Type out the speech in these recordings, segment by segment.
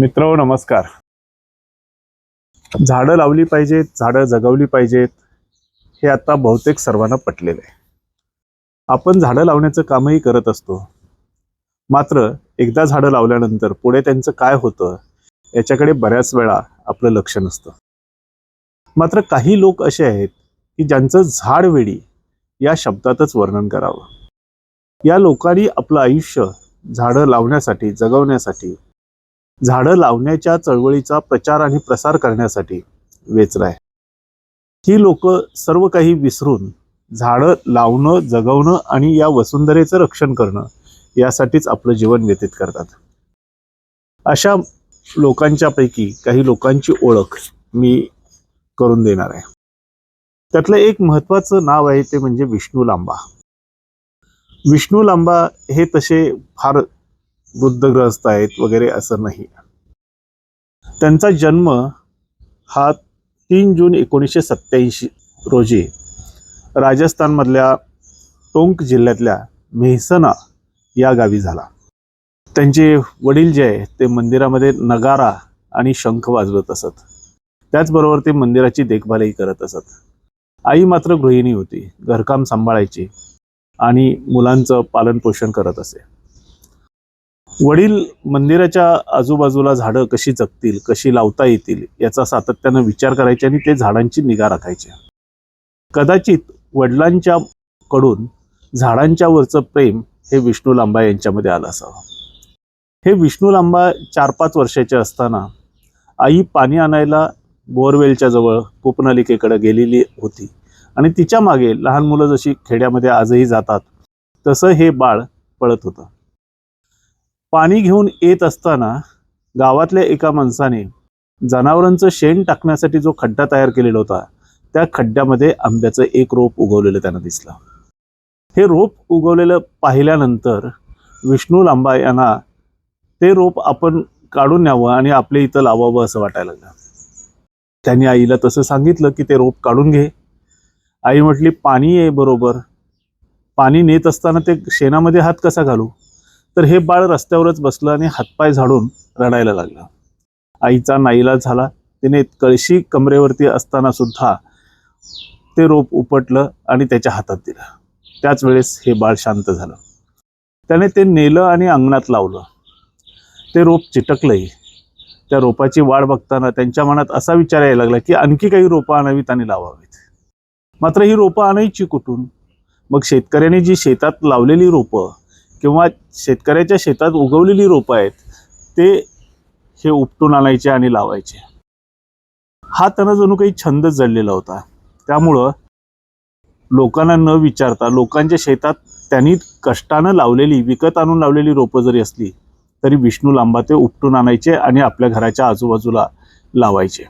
मित्र नमस्कार. झाडं लावली पाहिजेत झाडं जगवली पाहिजेत हे आता बहुतेक सर्वांना पटलेलं आहे. आपण झाडं लावण्याचं कामही करत असतो. मात्र एकदा झाडं लावल्यानंतर पुढे त्यांचं काय होतं याच्याकडे बऱ्याच वेळा आपलं लक्ष नसतं. मात्र काही लोक असे आहेत की ज्यांचं झाडवेडी या शब्दातच वर्णन करावं. या लोकांनी आपलं आयुष्य झाडं लावण्यासाठी जगवण्यासाठी झाडं लावण्याच्या चळवळीचा प्रचार आणि प्रसार करण्यासाठी वेचलाय ही लोक सर्व काही विसरून झाडं लावणं जगवणं आणि या वसुंधरेचं रक्षण करणं यासाठीच आपलं जीवन व्यतीत करतात. अशा लोकांच्यापैकी काही लोकांची ओळख मी करून देणार आहे. त्यातलं एक महत्वाचं नाव आहे ते म्हणजे विष्णू लांबा. विष्णू लांबा हे तसे फार वृद्धग्रस्त आहेत वगैरे असं नाही. त्यांचा जन्म हा तीन जून एकोणीसशे सत्त्याऐंशी रोजी राजस्थानमधल्या टोंक जिल्ह्यातल्या मेहसना या गावी झाला. त्यांचे वडील जे आहे ते मंदिरामध्ये नगारा आणि शंख वाजवत असत. त्याचबरोबर ते मंदिराची देखभालही करत असत. आई मात्र गृहिणी होती घरकाम सांभाळायची आणि मुलांचं पालनपोषण करत असे. वडील मंदिराच्या आजूबाजूला झाडं कशी जगतील कशी लावता येतील याचा सातत्यानं विचार करायचे आणि ते झाडांची निगा राखायचे. कदाचित वडिलांच्या कडून झाडांच्या वरचं प्रेम हे विष्णू लांबा यांच्यामध्ये आलं असावं. हे विष्णू लांबा चार पाच वर्षाचे असताना आई पाणी आणायला बोअरवेलच्या जवळ कूपनलिकेकडे गेलेली होती. आणि तिच्यामागे लहान मुलं जशी खेड्यामध्ये आजही जातात तसं हे बाळ पळत होतं. पाणी घेऊन येत असताना गावातल्या एका माणसाने जनावरांचं शेण टाकण्यासाठी जो खड्डा तयार केलेला होता त्या खड्ड्यामध्ये आंब्याचं एक रोप उगवलेलं त्यांना दिसलं. हे रोप उगवलेलं पाहिल्यानंतर विष्णू लांबा यांना ते रोप आपण काढून न्यावं आणि आपल्या इथं लावावं असं वाटायला लागलं. त्यांनी आईला तसं सांगितलं की ते रोप काढून घे. आई म्हटली पाणी आहे बरोबर. पाणी नेत असताना ते शेणामध्ये हात कसा घालू? तर हे बाळ रस्त्यावरच बसलं आणि हातपाय झाडून रडायला लागलं. आईचा नाईला झाला. तिने कळशी कमरेवरती असताना सुद्धा ते रोप उपटलं आणि त्याच्या हातात दिलं. त्याच वेळेस हे बाळ शांत झालं. त्याने ते नेलं आणि अंगणात लावलं. ते रोप चिटकलंही. त्या रोपाची वाढ बघताना त्यांच्या मनात असा विचार यायला लागला की आणखी काही रोपं आणावीत आणि लावावीत. मात्र ही रोपं आणायची कुठून? मग शेतकऱ्याने जी शेतात लावलेली रोपं किंवा शेतकऱ्याच्या शेतात उगवलेली रोपं आहेत ते हे उपटून आणायचे आणि लावायचे. हा त्यांना जणू काही छंदच जडलेला होता. त्यामुळं लोकांना न विचारता लोकांच्या शेतात त्यांनी कष्टानं लावलेली विकत आणून लावलेली रोपं जरी असली तरी विष्णू लांबा ते उपटून आणायचे आणि आपल्या घराच्या आजूबाजूला लावायचे.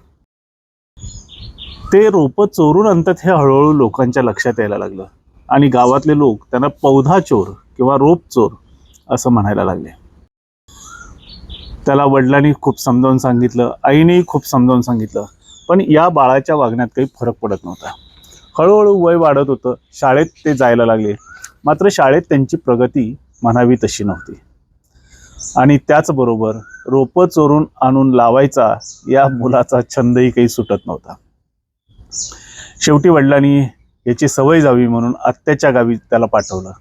ते रोपं चोरून आणतात हे हळूहळू लोकांच्या लक्षात यायला लागलं. आणि गावातले लोक त्यांना पौधा चोर किंवा रोप चोर असं म्हणायला लागले. त्याला वडिलांनी खूप समजावून सांगितलं आईनेही खूप समजावून सांगितलं पण या बाळाच्या वागण्यात काही फरक पडत नव्हता. हळूहळू वय वाढत होतं शाळेत ते जायला लागले. मात्र शाळेत त्यांची प्रगती म्हणावी तशी नव्हती. आणि त्याचबरोबर रोपं चोरून आणून लावायचा या मुलाचा छंदही काही सुटत नव्हता. शेवटी वडिलांनी याची सवय जावी म्हणून आत्याच्या गावी त्याला पाठवलं.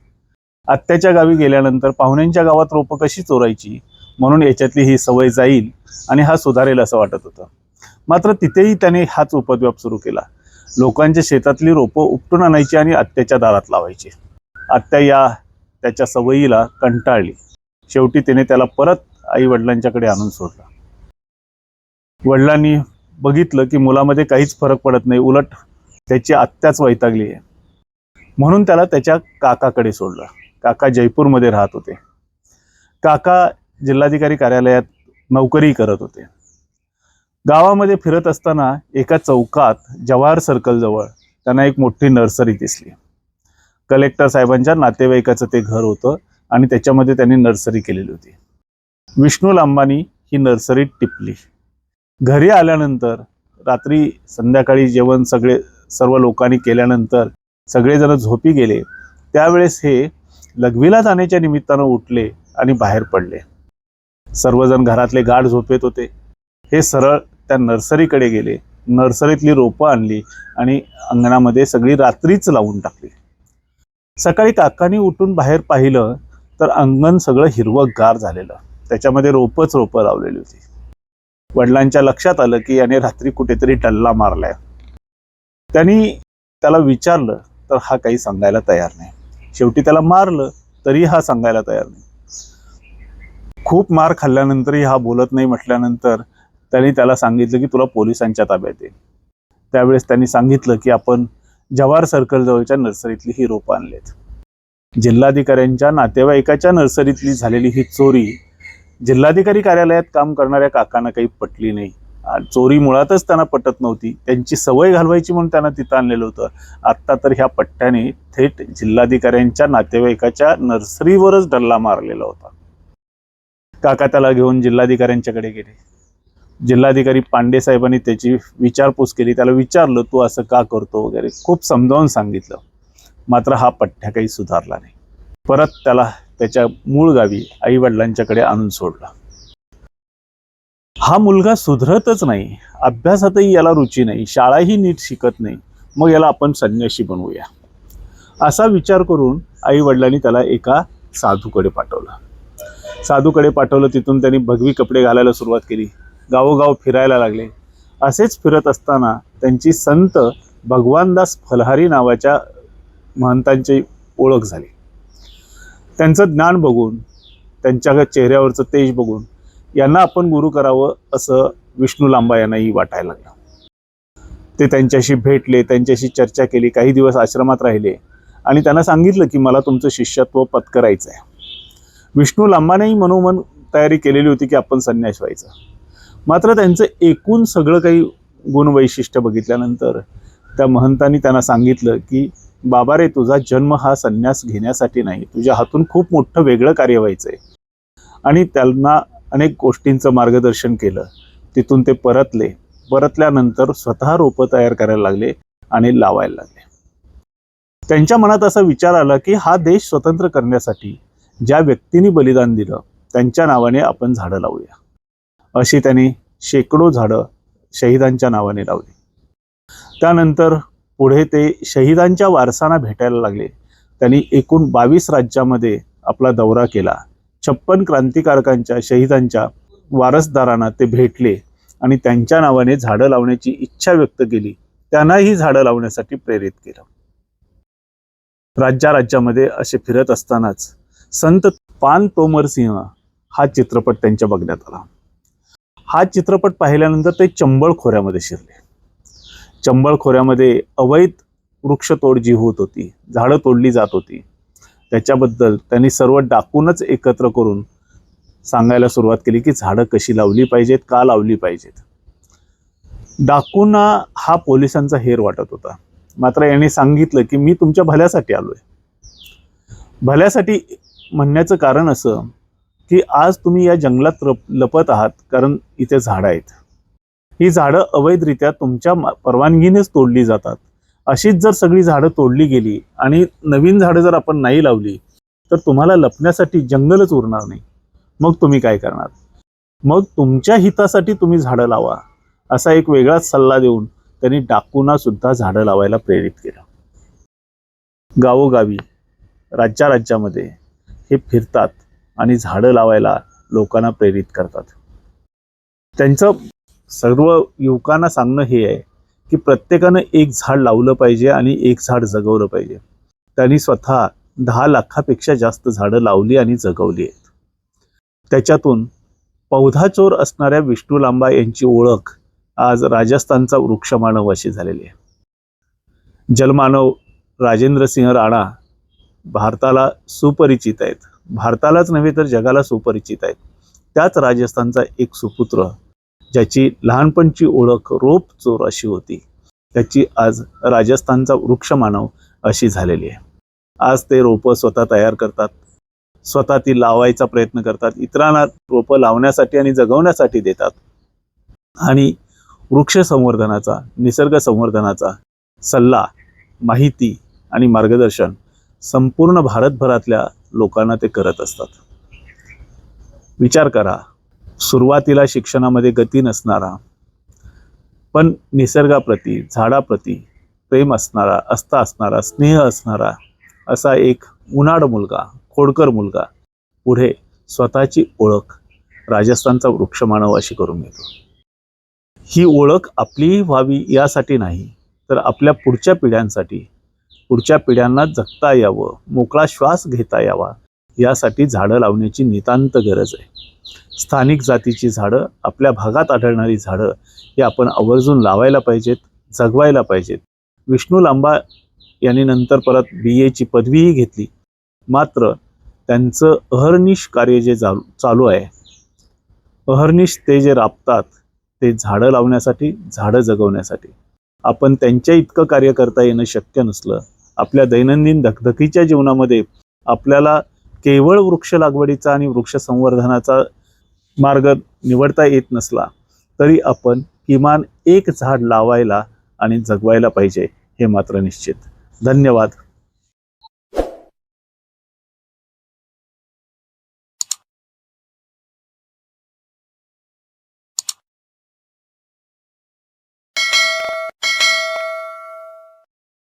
आत्याच्या गावी गेल्यानंतर पाहुण्यांच्या गावात रोपं कशी चोरायची म्हणून याच्यातली ही सवय जाईल आणि हा सुधारेल असं वाटत होतं. मात्र तिथेही त्याने हाच उपद्व्याप सुरू केला. लोकांच्या शेतातली रोपं उपटून आणायची आणि आत्याच्या दारात लावायची. आत्या या त्याच्या सवयीला कंटाळली. शेवटी तिने त्याला परत आई वडिलांच्याकडे आणून सोडला. वडिलांनी बघितलं की मुलामध्ये काहीच फरक पडत नाही उलट त्याची आत्याच वैतागली आहे. म्हणून त्याला त्याच्या काकाकडे सोडलं. काका जयपूरमध्ये राहत होते. काका जिल्हाधिकारी कार्यालयात नोकरी करत होते. गावामध्ये फिरत असताना एका चौकात जवाहर सर्कल जवळ त्यांना एक मोठी नर्सरी दिसली. कलेक्टर साहेबांच्या नातेवाईकाचं ते घर होतं आणि त्याच्यामध्ये त्यांनी नर्सरी केलेली होती. विष्णू लांबानी ही नर्सरी टिपली. घरी आल्यानंतर रात्री संध्याकाळी जेवण सगळे सर्व लोकांनी केल्यानंतर सगळेजण झोपी गेले. त्यावेळेस हे लघवीला जाण्याच्या निमित्तानं उठले आणि बाहेर पडले. सर्वजण घरातले गाढ झोपेत होते. हे सरळ त्या नर्सरीकडे गेले. नर्सरीतली रोपं आणली आणि अंगणामध्ये सगळी रात्रीच लावून टाकली. सकाळी काकांनी उठून बाहेर पाहिलं तर अंगण सगळं हिरवंगार झालेलं. त्याच्यामध्ये रोपच रोपं लावलेली होती. वडिलांच्या लक्षात आलं की याने रात्री कुठेतरी टल्ला मारलाय. त्यांनी त्याला विचारलं तर हा काही सांगायला तयार नाही. शेवटी त्याला मारलं तरी हा सांगायला तयार नाही. खूप मार खाल्ल्यानंतरही हा बोलत नाही म्हटल्यानंतर त्यांनी त्याला सांगितलं की तुला पोलिसांच्या ताब्यात येईल त्यावेळेस त्यांनी सांगितलं की आपण जवाहर सर्कल जवळच्या नर्सरीतली ही रोपं आणलेत. जिल्हाधिकाऱ्यांच्या नातेवाईकाच्या नर्सरीतली झालेली ही चोरी जिल्हाधिकारी कार्यालयात काम करणाऱ्या काकांना काही पटली नाही. चोरी मुळातच त्यांना पटत नव्हती. त्यांची सवय घालवायची म्हणून त्यांना तिथं आणलेलं होतं. आत्ता तर ह्या पट्ट्याने थेट जिल्हाधिकाऱ्यांच्या नातेवाईकाच्या नर्सरीवरच डल्ला मारलेला होता. काका त्याला घेऊन जिल्हाधिकाऱ्यांच्याकडे गेले. जिल्हाधिकारी पांडे साहेबांनी त्याची विचारपूस केली. त्याला विचारलं तू असं का करतो? वगैरे खूप समजावून सांगितलं. मात्र हा पठ्ठ्या काही सुधारला नाही. परत त्याला त्याच्या मूळ गावी आई वडिलांच्याकडे आणून सोडलं. हा मुलगा सुधरतच नाही. अभ्यासातही याला रुची नाही शाळाही नीट शिकत नाही. मग याला आपण संन्याशी बनवूया. असा विचार करून आई वडिलांनी त्याला एका साधूकडे पाठवलं. साधूकडे पाठवलं तिथून त्यांनी भगवी कपडे घालायला सुरुवात केली. गावोगाव फिरायला लागले. असेच फिरत असताना त्यांची संत भगवानदास फलहारी नावाच्या महंतांची ओळख झाली. त्यांचं ज्ञान बघून त्यांच्या चेहऱ्यावरचं तेज बघून यांना आपण गुरु करावं असं विष्णू लांबा यांनाही वाटायला लागलं. ते त्यांच्याशी भेटले त्यांच्याशी चर्चा केली काही दिवस आश्रमात राहिले आणि त्यांना सांगितलं की मला तुमचं शिष्यत्व पत्करायचं आहे विष्णू लांबानेही मनोमन तयारी केलेली होती की आपण संन्यास व्हायचं. मात्र त्यांचं एकूण सगळं काही गुणवैशिष्ट्य बघितल्यानंतर त्या महंतांनी त्यांना सांगितलं की बाबा रे तुझा जन्म हा संन्यास घेण्यासाठी नाही. तुझ्या हातून खूप मोठं वेगळं कार्य व्हायचं आहे आणि त्यांना अनेक गोष्टींचं मार्गदर्शन केलं. तिथून ते परतले. परतल्यानंतर स्वतः रोपं तयार करायला लागले आणि लावायला लागले. त्यांच्या मनात असा विचार आला की हा देश स्वतंत्र करण्यासाठी ज्या व्यक्तींनी बलिदान दिलं त्यांच्या नावाने आपण झाडं लावूया. अशी त्यांनी शेकडो झाडं शहीदांच्या नावाने लावली. त्यानंतर पुढे ते शहीदांच्या वारसांना भेटायला लागले. त्यांनी एकूण बावीस राज्यामध्ये आपला दौरा केला. छप्पन क्रांतिकारकांच्या शहीदांच्या वारसदारांना ते भेटले आणि त्यांच्या नावाने झाडं लावण्याची इच्छा व्यक्त केली. त्यांनाही झाडं लावण्यासाठी प्रेरित केलं. राज्या राज्यामध्ये असे फिरत असतानाच संत पान तोमर सिंह हा चित्रपट त्यांच्या बघण्यात आला. हा चित्रपट पाहिल्यानंतर ते चंबळ खोऱ्यामध्ये शिरले. चंबळ खोऱ्यामध्ये अवैध वृक्षतोड जी होत होती झाडं तोडली जात होती त्याच्याबद्दल त्यांनी सर्व डाकूनच एकत्र करून सांगायला सुरुवात केली की झाडं कशी लावली पाहिजेत का लावली पाहिजेत. डाकूंना हा पोलिसांचा हेर वाटत होता. मात्र यांनी सांगितलं की मी तुमच्या भल्यासाठी आलोय. भल्यासाठी म्हणण्याचं कारण असं की आज तुम्ही या जंगलात रप लपत आहात कारण इथे झाडं आहेत. ही झाडं अवैधरित्या तुमच्या परवानगीनेच तोडली जातात. अशीच जर सगळी झाडं तोडली गेली आणि नवीन झाडं जर आपण नाही लावली तर तुम्हाला लपण्यासाठी जंगलच उरणार नाही. मग तुम्ही काय करणार? मग तुमच्या हितासाठी तुम्ही झाडं लावा असा एक वेगळाच सल्ला देऊन त्यांनी डाकूना सुद्धा झाडं लावायला प्रेरित केलं. गावोगावी राज्या राज्यामध्ये हे फिरतात आणि झाडं लावायला लोकांना प्रेरित करतात. त्यांचं सर्व युवकांना सांगणं हे आहे की प्रत्येकानं एक झाड लावलं पाहिजे आणि एक झाड जगवलं पाहिजे. त्यांनी स्वतः दहा लाखापेक्षा जास्त झाडं लावली आणि जगवली आहेत. त्याच्यातून पौधाचोर असणाऱ्या विष्णू लांबा यांची ओळख आज राजस्थानचा वृक्षमानव अशी झालेली आहे. जलमानव राजेंद्र सिंह राणा भारताला सुपरिचित आहेत. भारतालाच नव्हे तर जगाला सुपरिचित आहेत. त्याच राजस्थानचा एक सुपुत्र ज्याची लहानपणची ओळख रोप चोर अशी होती. त्याची आज राजस्थानचा वृक्षमानव अशी झालेली आहे. आज ते रोपं स्वतः तयार करतात. स्वतः ती लावायचा प्रयत्न करतात. इतरांना रोपं लावण्यासाठी आणि जगवण्यासाठी देतात. आणि वृक्ष संवर्धनाचा निसर्ग संवर्धनाचा सल्ला माहिती आणि मार्गदर्शन संपूर्ण भारतभरातल्या लोकांना ते करत असतात. विचार करा. सुरुवातीला शिक्षणामध्ये गती नसणारा पण निसर्गाप्रती झाडाप्रती प्रेम असणारा असता असणारा स्नेह असणारा असा एक उन्हाड मुलगा खोडकर मुलगा पुढे स्वतःची ओळख राजस्थानचा वृक्षमानव अशी करून घेतो. ही ओळख आपलीही व्हावी यासाठी नाही तर आपल्या पुढच्या पिढ्यांसाठी पुढच्या पिढ्यांना जगता यावं मोकळा श्वास घेता यावा यासाठी झाडं लावण्याची नितांत गरज आहे. स्थानिक जातीची झाडं आपल्या भागात आढळणारी झाडं हे आपण आवर्जून लावायला पाहिजेत जगवायला पाहिजेत. विष्णू लांबा यांनी नंतर परत बी एची पदवीही घेतली. मात्र त्यांचं अहर्निश कार्य जे चालू चालू आहे अहर्निश ते जे राबतात ते झाडं लावण्यासाठी झाडं जगवण्यासाठी. आपण त्यांच्या इतकं कार्य करता येणं शक्य नसलं आपल्या दैनंदिन धकधकीच्या जीवनामध्ये आपल्याला केवळ वृक्ष लागवडीचा आणि वृक्ष संवर्धनाचा मार्ग निवडता येत नसला तरी आपण किमान एक झाड लावायला आणि जगवायला पाहिजे हे मात्र निश्चित. धन्यवाद.